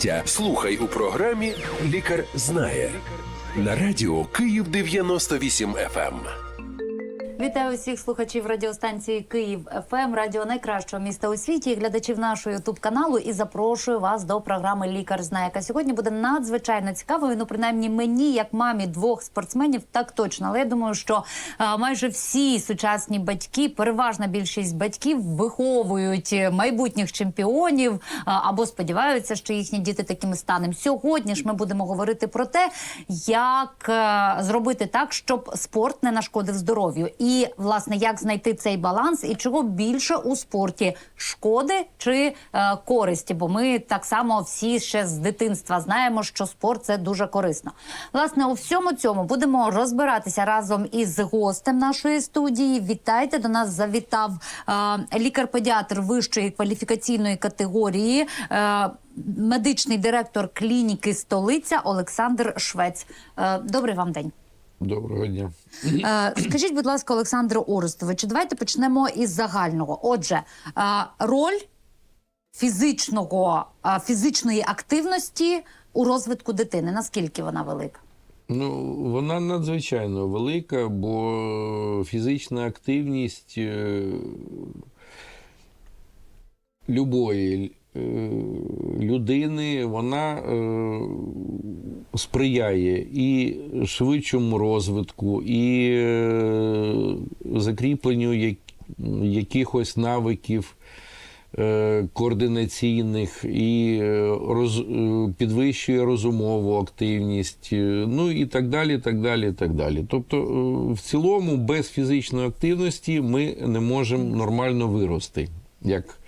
життя. Слухай у програмі Лікар знає на радіо Київ 98 FM. Вітаю всіх слухачів радіостанції Київ ФМ, радіо найкращого міста у світі, і глядачів нашого ютуб каналу. І запрошую вас до програми Лікар знає, яка сьогодні буде надзвичайно цікавою. Ну, принаймні, мені, як мамі двох спортсменів, так точно. Але я думаю, що а, майже всі сучасні батьки, переважна більшість батьків, виховують е, майбутніх чемпіонів а, або сподіваються, що їхні діти такими стануть. Сьогодні ж ми будемо говорити про те, як е, зробити так, щоб спорт не нашкодив здоров'ю, і власне як знайти цей баланс, і чого більше у спорті шкоди чи е, користі. Бо ми так само всі ще з дитинства знаємо, що спорт це дуже корисно. Власне, у всьому цьому будемо розбиратися разом із гостем нашої студії. Вітайте до нас. Завітав е, лікар-педіатр вищої кваліфікаційної категорії. Е, Медичний директор клініки столиця Олександр Швець. Е, Добрий вам день. Доброго дня. Е, Скажіть, будь ласка, Олександре Орестовичу, давайте почнемо із загального. Отже, е, роль фізичного, е, фізичної активності у розвитку дитини. Наскільки вона велика? Ну, вона надзвичайно велика, бо фізична активність любої людини вона е, сприяє і швидшому розвитку, і е, закріпленню якихось навиків. е, Координаційних і е, роз, е, підвищує розумову активність, е, ну і так далі. так далі, так далі. Тобто, е, в цілому, без фізичної активності ми не можемо нормально вирости як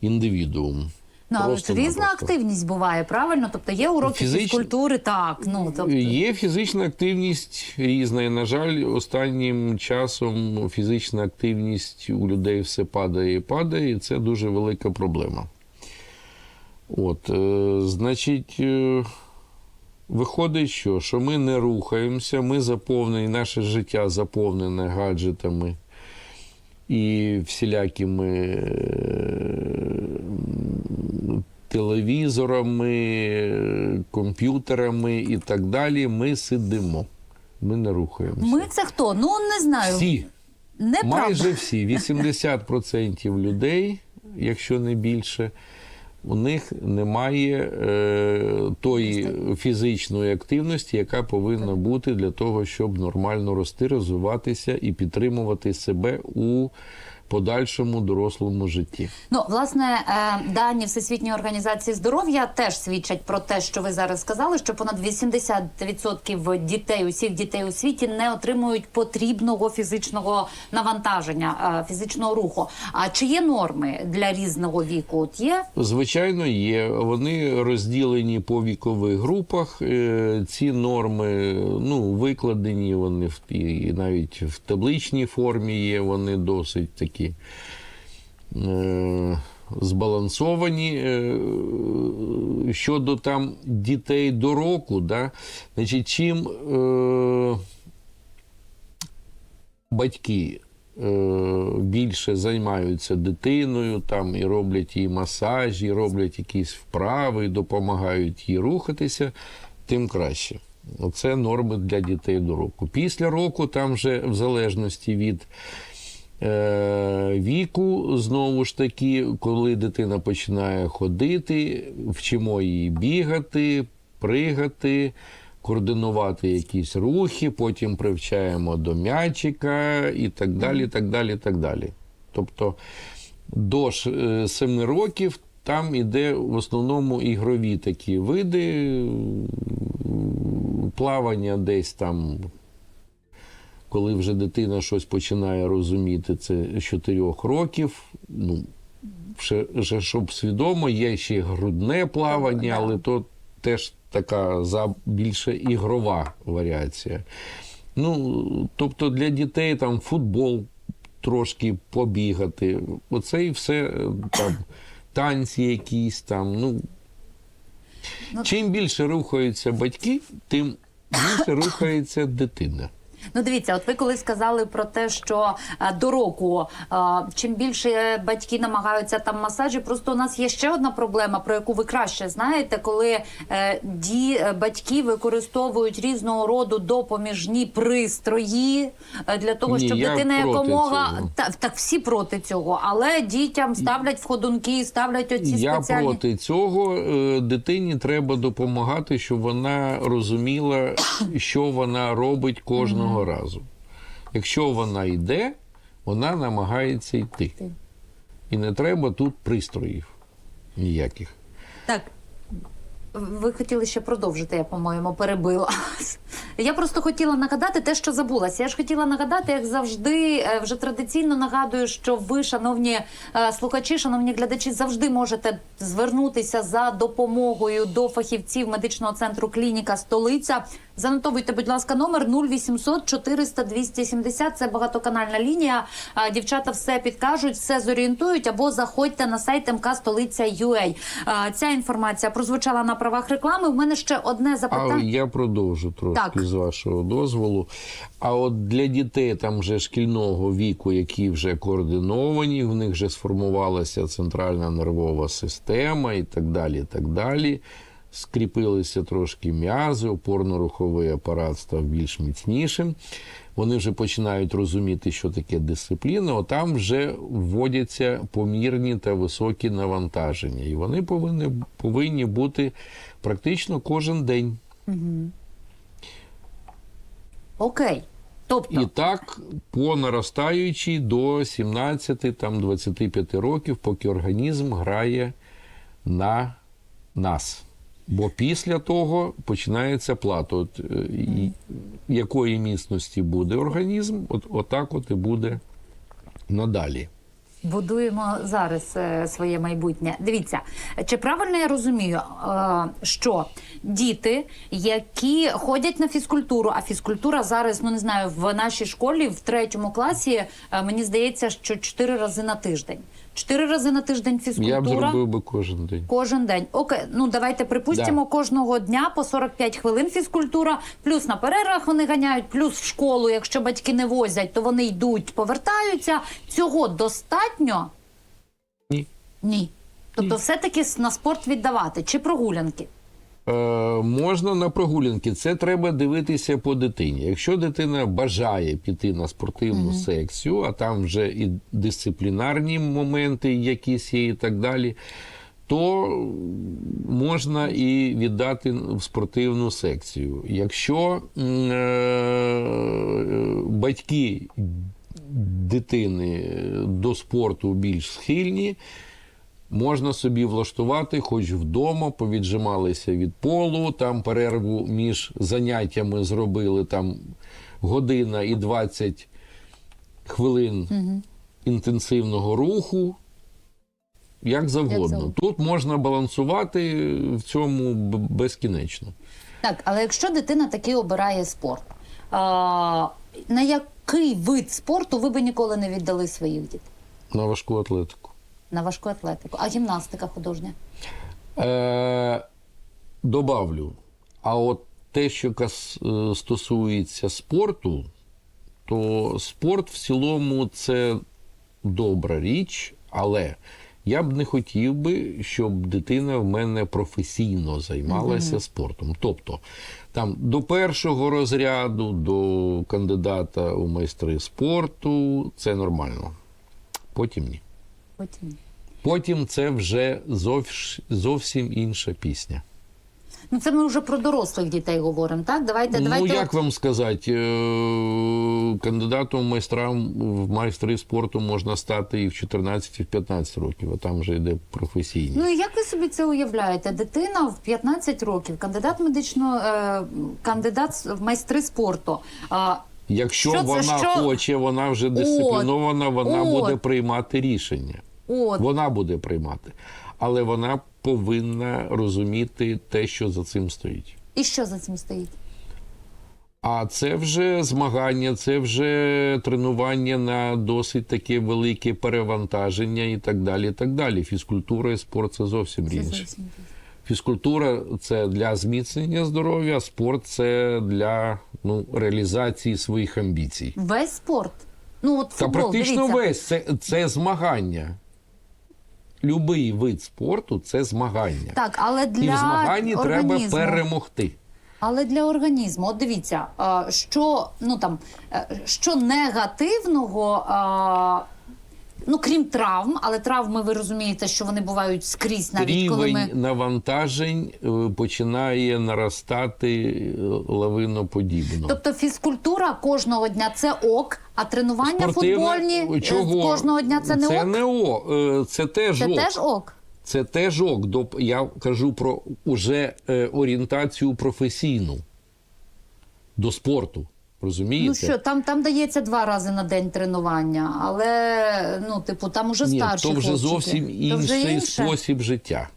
індивідуум. Ну але ж різна активність буває, правильно? Тобто є уроки Фізич- фізкультури, так. Ну тобто Є фізична активність різна. І, на жаль, останнім часом фізична активність у людей все падає і падає, і це дуже велика проблема. От, е, значить, е, виходить, що, що ми не рухаємося, ми заповнені, наше життя заповнене гаджетами і всілякими е, телевізорами, е, комп'ютерами і так далі. Ми сидимо. Ми не рухаємося. ми це хто? Ну не знаю. Всі, Неправда. майже всі, 80% людей, якщо не більше, у них немає е, тої фізичної активності, яка повинна бути для того, щоб нормально рости, розвиватися і підтримувати себе у подальшому дорослому житті. Ну, власне, е, дані Всесвітньої організації здоров'я теж свідчать про те, що ви зараз сказали, що понад 80% дітей, усіх дітей у світі не отримують потрібного фізичного навантаження, е, фізичного руху. А чи є норми для різного віку? От є? Звичайно, є. Вони розділені по вікових групах. Е, Ці норми ну, викладені, вони в і навіть в табличній формі є, вони досить такі. Е, Збалансовані Е, щодо там дітей до року, да, значить, чим е, батьки більше займаються дитиною, там і роблять їй масаж, і роблять якісь вправи, і допомагають їй рухатися, тим краще. Оце норми для дітей до року. Після року, там вже в залежності від віку, знову ж таки, коли дитина починає ходити, вчимо її бігати, пригати, координувати якісь рухи, потім привчаємо до м'ячика і так далі. так далі, так далі. Тобто до 7 років там іде в основному ігрові такі види, плавання десь там коли вже дитина щось починає розуміти, це з 4 років. Ну, ще, ще щоб свідомо, є ще грудне плавання, але то теж така за більше ігрова варіація. Ну, тобто для дітей там футбол трошки побігати. Оце і все е, там танці якісь там. Ну, Ну, чим більше рухаються батьки, тим більше рухається дитина. Ну, дивіться, от ви коли сказали про те, що е, до року е, чим більше батьки намагаються там масажі, просто у нас є ще одна проблема, про яку ви краще знаєте, коли е, ді е, батьки використовують різного роду допоміжні пристрої е, для того, Ні, щоб я дитина проти якомога цього. та так всі проти цього, але дітям ставлять в ходунки, ставлять оці Я спеціальні. проти цього. Е, Дитині треба допомагати, щоб вона розуміла, що вона робить кожного разу. Якщо вона йде, вона намагається йти. І не треба тут пристроїв ніяких. Так. Ви хотіли ще продовжити, я по-моєму перебила. Я просто хотіла нагадати те, що забулася. Я ж хотіла нагадати, як завжди, е, вже традиційно нагадую, що ви, шановні е, слухачі, шановні глядачі, завжди можете звернутися за допомогою до фахівців медичного центру клініка столиця. Занотовуйте, будь ласка, номер 0800 400 270. Це багатоканальна лінія. Дівчата все підкажуть, все зорієнтують або заходьте на сайт МК Столиця UA. Ця інформація прозвучала на правах реклами. У мене ще одне А я продовжу трошки Так. з вашого дозволу. А от для дітей там вже шкільного віку, які вже координовані, в них вже сформувалася центральна нервова система і так далі. і так далі. Скріпилися трошки м'язи, опорно-руховий апарат став більш міцнішим. Вони вже починають розуміти, що таке дисципліна. Отам вже вводяться помірні та високі навантаження. І вони повинні, повинні бути практично кожен день. Окей. Тобто, І так по наростаючій до 17-25 років, поки організм грає на нас. Бо після того починається плато. От, е, і- якої міцності буде організм, от, отак от і буде надалі. Будуємо зараз е, своє майбутнє. Дивіться, чи правильно я розумію, е, що діти, які ходять на фізкультуру, а фізкультура зараз, ну не знаю, в нашій школі в третьому класі, мені здається, що чотири рази на тиждень. Чотири рази на тиждень фізкультура. Я б зробив би кожен день. Кожен день. Окей, ну давайте припустимо, Да. кожного дня по 45 хвилин фізкультура, плюс на перервах вони ганяють, плюс в школу. Якщо батьки не возять, то вони йдуть, повертаються. Цього достатньо? Ні. Ні. Тобто, все-таки на спорт віддавати чи прогулянки? Е, можна на прогулянки. Це треба дивитися по дитині. Якщо дитина бажає піти на спортивну секцію, а там вже і дисциплінарні моменти якісь є і так далі, то можна і віддати в спортивну секцію. Якщо е, батьки дитини до спорту більш схильні, Можна собі влаштувати, хоч вдома, повіджималися від полу, там перерву між заняттями зробили там година і 20 хвилин інтенсивного руху. Як завгодно. завгодно. Тут можна балансувати в цьому безкінечно. Так, але якщо дитина таки обирає спорт, а, на який вид спорту ви би ніколи не віддали своїх дітей? На важку атлетику. На важку атлетику, а гімнастика художня? Е, добавлю. А от те, що е, стосується спорту, то спорт в цілому це добра річ, але я б не хотів би, щоб дитина в мене професійно займалася спортом. Тобто там до першого розряду, до кандидата у майстри спорту це нормально. Потім ні. Потім. Потім це вже зовш- зовсім інша пісня. Ну, це ми вже про дорослих дітей говоримо, так? Давайте, давайте. Ну, як вам сказати, е, кандидатом майстра в майстри спорту можна стати і в 14, і в 15 років, а там вже йде професійні. Ну і як ви собі це уявляєте? Дитина в 15 років, кандидат медичного, е, кандидат в майстри спорту. Якщо що це, вона що? хоче, вона вже дисциплінована, вона от. буде приймати рішення. От, Вона буде приймати. Але вона повинна розуміти те, що за цим стоїть. і що за цим стоїть? А це вже змагання, це вже тренування на досить таке велике перевантаження і так далі. і так далі. Фізкультура і спорт це зовсім інше. Фізкультура це для зміцнення здоров'я, а спорт це для ну, реалізації своїх амбіцій. Весь спорт. Ну, от Та практично дивіться. весь це, це змагання. Любий вид спорту це змагання. Так, але для І в змаганні треба перемогти. Але для організму, от дивіться, що ну там е, що негативного, ну крім травм, але травми ви розумієте, що вони бувають скрізь, навіть коли ми навантажень е, починає наростати е, лавиноподібно. тобто фізкультура кожного дня це ок, а тренування Спортивна- футбольні е, чого? кожного дня це не це ок. не о, це теж Це ок. теж ок. Це теж ок. Я кажу про уже орієнтацію професійну до спорту. Розумієте? Ну що, там, там дається два рази на день тренування, але ну, типу, там уже Ні, старші то вже хлопчики. зовсім То вже інший інше. спосіб життя.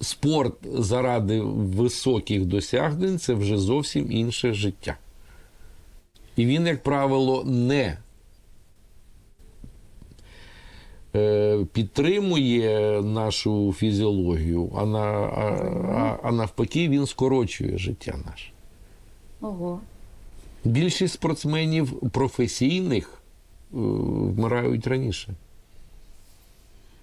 Спорт заради високих досягнень це вже зовсім інше життя. І він, як правило, не е, підтримує нашу фізіологію, а, на, а, а навпаки, він скорочує життя наше. Ого. Більшість спортсменів професійних е, вмирають раніше.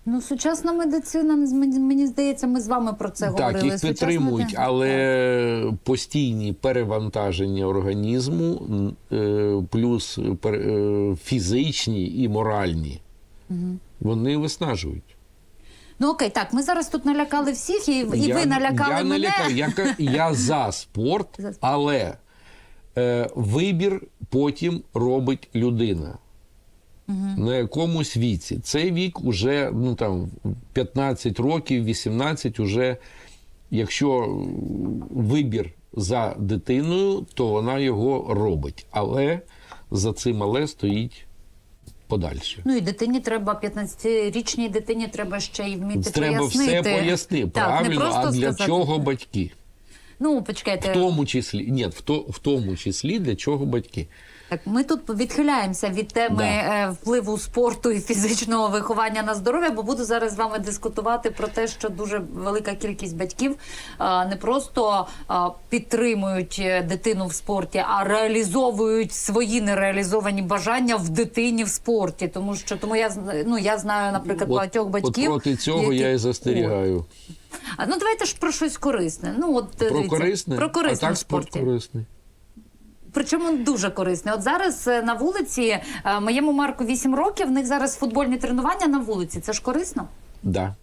Ну, сучасна медицина, мені, здається, ми з вами про це говорили. Так, їх підтримують, техніка. але постійні перевантаження організму, е, плюс е, фізичні і моральні, вони виснажують. Ну окей, так, ми зараз тут налякали всіх, і, і ви налякали я мене. налякав. Я, я за спорт, але вибір потім робить людина. На якомусь віці. Цей вік уже ну, там, 15 років, 18 уже, якщо вибір за дитиною, то вона його робить. Але за цим але стоїть подальше. Ну і дитині треба 15-річній дитині треба ще й вміти Треба пояснити. все пояснити. Так, Правильно, а для сказати. чого батьки? Ну, почекайте. В тому числі, ні, в, то, в тому числі для чого батьки? Так, ми тут відхиляємося від теми Да. е, впливу спорту і фізичного виховання на здоров'я, бо буду зараз з вами дискутувати про те, що дуже велика кількість батьків е, не просто е, підтримують дитину в спорті, а реалізовують свої нереалізовані бажання в дитині в спорті. Тому що тому я ну я знаю, наприклад, багатьох батьків. От проти цього які- я і застерігаю. А ну давайте ж про щось корисне. Ну от Про дивіться, корисне, про корисне а так спорт корисний. Причому дуже корисне. От зараз е, на вулиці е, моєму Марку 8 років. В них зараз футбольні тренування на вулиці. Це ж корисно? Да,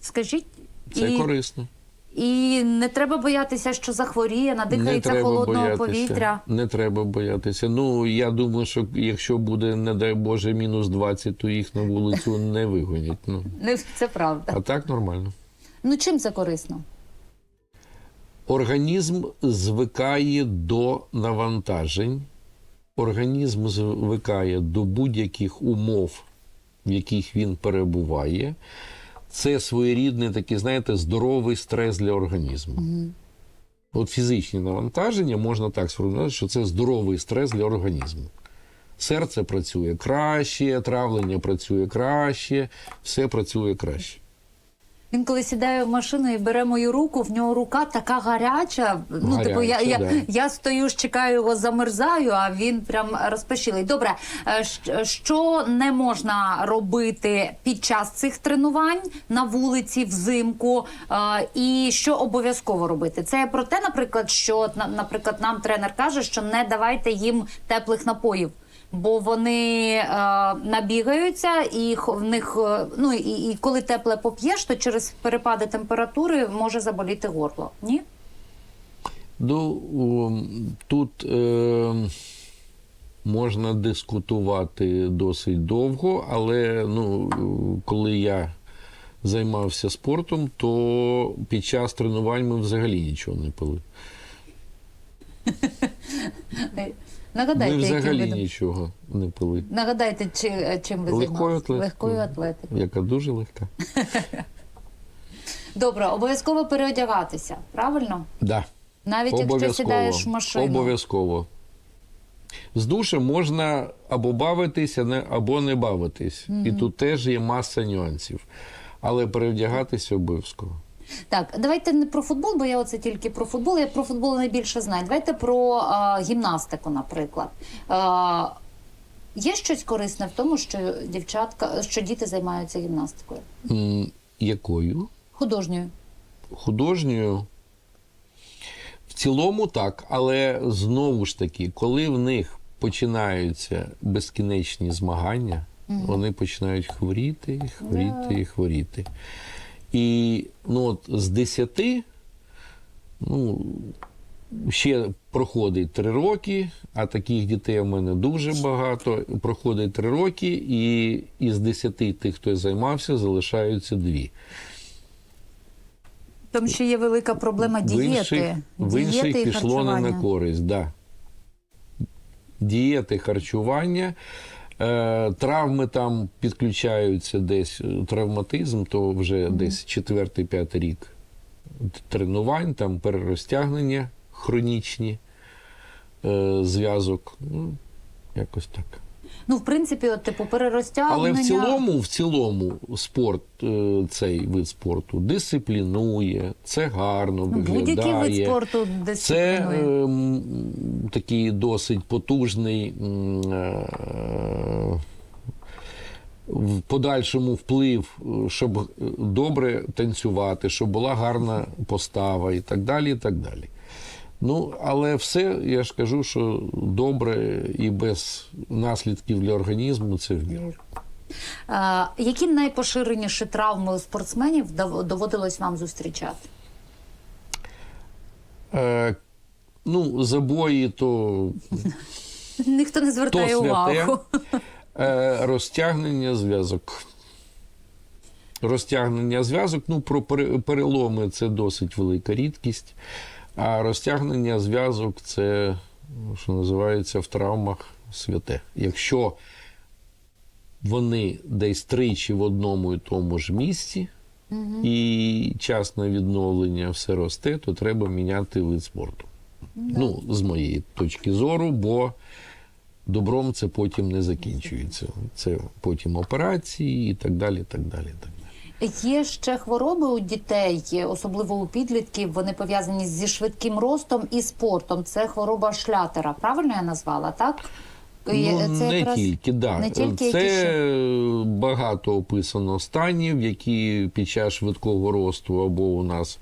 Скажіть, це і, корисно. і не треба боятися, що захворіє, надихається холодного боятися. повітря. Не треба боятися. Ну, я думаю, що якщо буде, не дай Боже, мінус 20, то їх на вулицю не вигонять. Ну, це правда. а так нормально. Ну чим це корисно? Організм звикає до навантажень, організм звикає до будь-яких умов, в яких він перебуває. Це своєрідний такий, знаєте, здоровий стрес для організму. От фізичні навантаження можна так сформулювати, що це здоровий стрес для організму. Серце працює краще, травлення працює краще, все працює краще. Він коли сідає в машину і бере мою руку, в нього рука така гаряча. Ну, типу, я, я, да. я стою, ж чекаю його, замерзаю, а він прям розпашілий. Добре, е, що не можна робити під час цих тренувань на вулиці взимку, е, і що обов'язково робити? Це про те, наприклад, що на- наприклад, нам тренер каже, що не давайте їм теплих напоїв. Бо вони е, набігаються, і в них е, ну і, і коли тепле поп'єш, то через перепади температури може заболіти горло. Ні? Ну, тут е, можна дискутувати досить довго, але ну, коли я займався спортом, то під час тренувань ми взагалі нічого не пили. Нагадайте, Ми яким взагалі видом- нічого не пили. Нагадайте, чи, е, чим ви Легкою атлетикою. Легкою атлетикою. Яка дуже легка. Добре, обов'язково переодягатися, правильно? Да. Навіть якщо сідаєш в машину. Обов'язково. З душем можна або бавитися, або не бавитись. І тут теж є маса нюансів. але перевдягатися обов'язково. Так, давайте не про футбол, бо я оце тільки про футбол. Я про футбол найбільше знаю. Давайте про а, гімнастику, наприклад. А, є щось корисне в тому, що дівчатка, що діти займаються гімнастикою? М, Якою? Художньою. художньою. В цілому так, але знову ж таки, коли в них починаються безкінечні змагання, вони починають хворіти, хворіти і хворіти. І ну, от з 10, ну, ще проходить три роки, а таких дітей у мене дуже багато. Проходить три роки, і із 10 тих, хто займався, залишаються дві. Тому що є велика проблема В дієти. інших, в інших дієти пішло не на користь. Да. Дієти, харчування. Е, травми там підключаються десь е, травматизм, то вже десь четвертий-п'ятий рік тренувань, там перерозтягнення хронічні, е, зв'язок. Ну, якось так. Ну, в принципі, от, типу, перерозтягнення. Але в цілому, в цілому, спорт, е, цей вид спорту дисциплінує, це гарно виглядає. Будь-який вид спорту Це е, такий досить потужний е, в подальшому вплив, щоб е, добре танцювати, щоб була гарна постава і так далі. і так далі. Ну, але все, я ж кажу, що добре і без наслідків для організму це в міру. Які найпоширеніші травми у спортсменів доводилось вам зустрічати? Е, ну, забої то Ніхто не звертає То святе. увагу. Е, розтягнення зв'язок. Розтягнення зв'язок, ну, про переломи це досить велика рідкість. А розтягнення зв'язок це, ну, що називається, в травмах святе. Якщо вони десь тричі в одному і тому ж місці, і час на відновлення все росте, то треба міняти вид спорту. Ну, з моєї точки зору, бо добром це потім не закінчується. Це потім операції і так далі. так далі, так далі. Є ще хвороби у дітей, особливо у підлітків. Вони пов'язані зі швидким ростом і спортом. Це хвороба шлятера. Правильно я назвала, так? Ну, не якраз- тільки, да. не тільки, які це ще? багато описано станів, які під час швидкого росту або у нас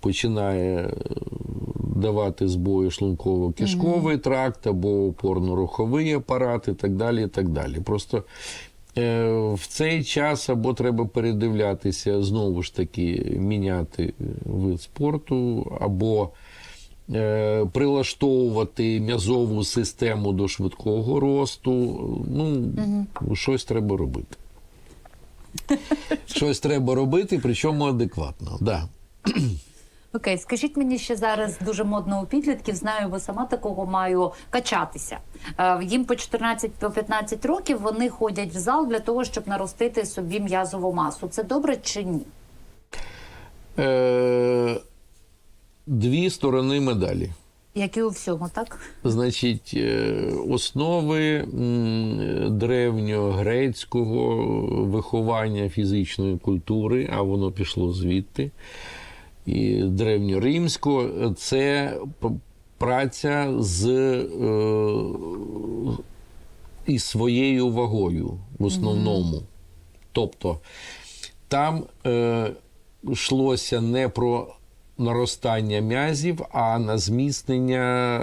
починає е, давати збої шлунково-кишковий тракт, або опорно-руховий апарат, і так далі. І так далі. Просто е, в цей час або треба передивлятися, знову ж таки, міняти вид спорту, або е, прилаштовувати м'язову систему до швидкого росту. Ну, щось треба робити. Щось треба робити, причому адекватно. Да. Окей, скажіть мені ще зараз дуже модно у підлітків. Знаю, бо сама такого маю качатися. Е, Їм по 14-15 років вони ходять в зал для того, щоб наростити собі м'язову масу. Це добре чи ні? Е, дві сторони медалі. Як і у всьому, так? Значить, е, основи древньогрецького виховання фізичної культури, а воно пішло звідти, і древньоримського, це праця з е, із своєю вагою в основному. Тобто там е, йшлося не про наростання м'язів, а на зміцнення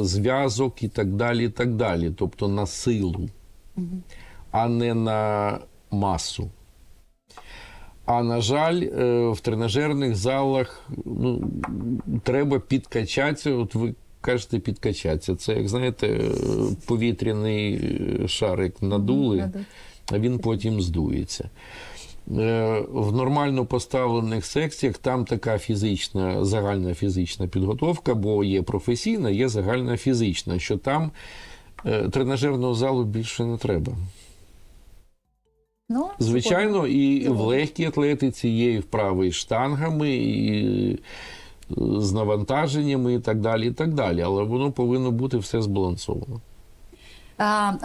е, зв'язок і так далі. і так далі. Тобто на силу, а не на масу. А на жаль, е, в тренажерних залах ну, треба підкачатися. От ви кажете, підкачатися. Це, як знаєте, е, повітряний е, шарик надули, а він потім здується. В нормально поставлених секціях там така фізична, загальна фізична підготовка, бо є професійна, є загальна фізична, що там тренажерного залу більше не треба. Ну, Звичайно, і в легкій атлетиці є і вправи і штангами, і е, з навантаженнями, і так далі. і так далі. Але воно повинно бути все збалансовано.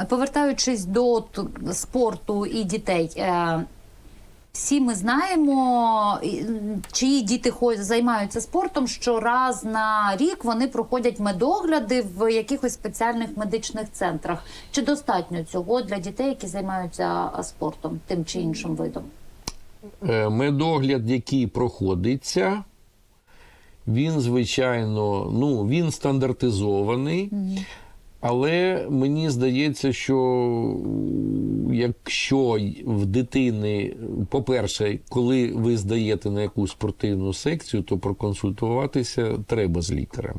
Повертаючись до спорту і дітей, е, всі ми знаємо, чиї діти займаються спортом, що раз на рік вони проходять медогляди в якихось спеціальних медичних центрах. Чи достатньо цього для дітей, які займаються спортом, тим чи іншим видом? Е, Медогляд, який проходиться, він, звичайно, ну, він стандартизований. Але мені здається, що якщо в дитини, по-перше, коли ви здаєте на якусь спортивну секцію, то проконсультуватися треба з лікарем.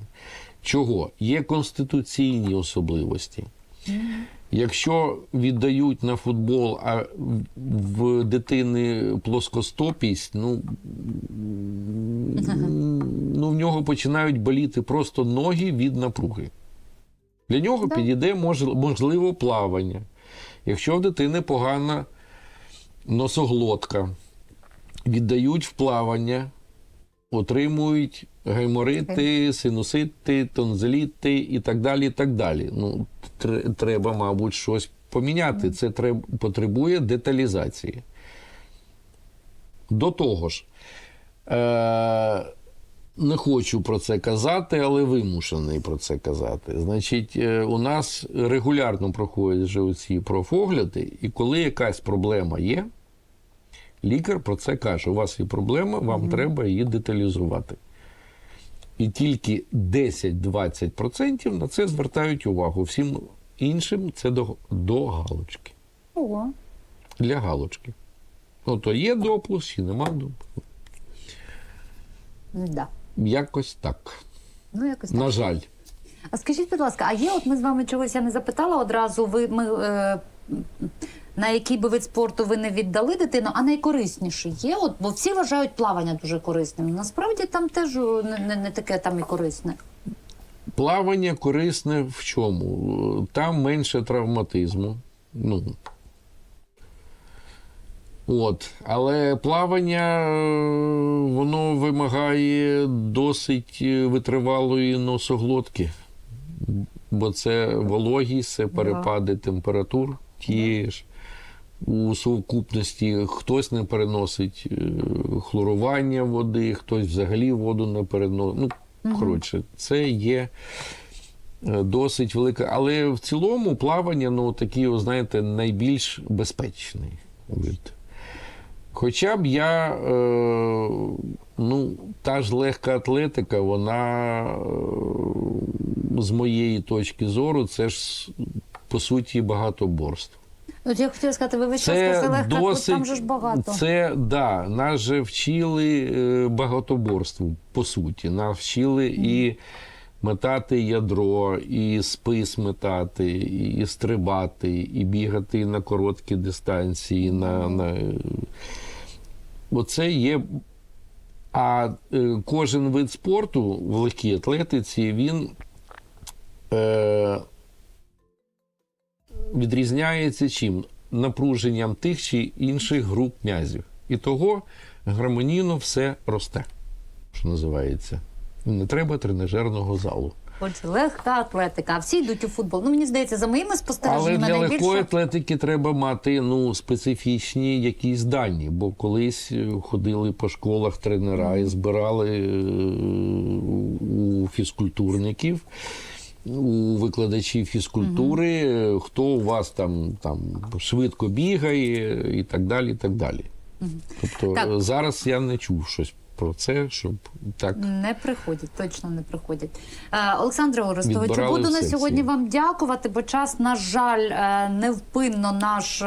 Чого? Є конституційні особливості. Якщо віддають на футбол, а в дитини плоскостопість, ну, ну в нього починають боліти просто ноги від напруги. Для нього Да. підійде можливо плавання. Якщо в дитини погана носоглотка, віддають в плавання, отримують гайморити, синусити, тонзиліти і так далі. І так далі. Ну, треба, мабуть, щось поміняти. Це треб- потребує деталізації. До того ж, е- не хочу про це казати, але вимушений про це казати. Значить, е, у нас регулярно проходять вже оці профогляди, і коли якась проблема є, лікар про це каже: у вас є проблема, вам треба її деталізувати. І тільки 10-20% на це звертають увагу. Всім іншим це до, до галочки. Ого. Для галочки. Ну, то є доплус чи нема доплусу. Да. Якось так. Ну, якось так. На жаль. А скажіть, будь ласка, а є, от ми з вами чогось я не запитала одразу. Ви ми е, на який би вид спорту ви не віддали дитину, а найкорисніший є? От бо всі вважають плавання дуже корисним. Насправді там теж не, не, не таке там і корисне. Плавання корисне в чому? Там менше травматизму. Ну. От. Але плавання е, воно вимагає досить е, витривалої носоглотки, бо це вологість, це перепади температур тієї ж. У сукупності хтось не переносить е, хлорування води, хтось взагалі воду не переносить. Ну, коротше, це є досить велика. Але в цілому плавання, ну, такий, знаєте, найбільш безпечний вид. Хоча б я, е, ну, та ж легка атлетика, вона е, з моєї точки зору, це ж по суті багатоборство. От я хотіла сказати, ви весь час сказали досить, там же ж багато. Це да, нас же вчили е, багатоборству, по суті. Нас вчили і метати ядро, і спис метати, і, і стрибати, і бігати на короткі дистанції. На, на... Оце є. А е, кожен вид спорту в легкій атлетиці він е, відрізняється чим? Напруженням тих чи інших груп м'язів. І того гармонійно все росте, що називається. Не треба тренажерного залу. Отже, легка атлетика, а всі йдуть у футбол. Ну мені здається, за моїми спостереженнями Але для найбільше легкої атлетики треба мати ну, специфічні якісь дані, бо колись е, ходили по школах тренера і збирали е, у фізкультурників. У викладачів фізкультури, хто у вас там, там швидко бігає і так далі. І так далі. Тобто Так. зараз я не чув щось про це, щоб так. Не приходять, точно не приходять. Е, Олександре Орестовичу, буду на сьогодні сьогодні вам дякувати, бо час, на жаль, е, невпинно наш.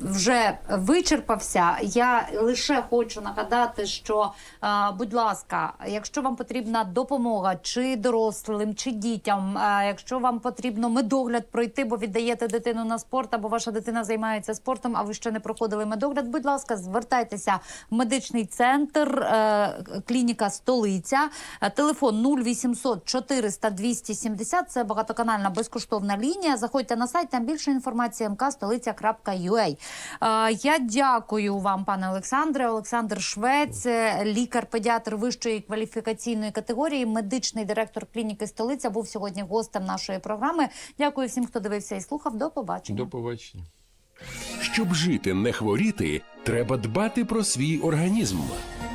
Вже вичерпався. Я лише хочу нагадати, що, е, будь ласка, якщо вам потрібна допомога чи дорослим, чи дітям, е, якщо вам потрібно медогляд пройти, бо віддаєте дитину на спорт, або ваша дитина займається спортом, а ви ще не проходили медогляд, будь ласка, звертайтеся в медичний центр, е, клініка столиця. Телефон 0800 400 270. Це багатоканальна безкоштовна лінія. Заходьте на сайт, там більше інформації mkstолиця.ua. Е, Я дякую вам, пане Олександре. Олександр Швець, е, лікар-педіатр вищої кваліфікаційної категорії, медичний директор клініки столиця, був сьогодні гостем нашої програми. Дякую всім, хто дивився і слухав. До побачення. До побачення. Щоб жити, не хворіти, треба дбати про свій організм.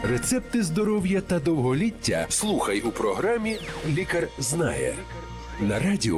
Рецепти здоров'я та довголіття слухай у програмі Лікар знає на радіо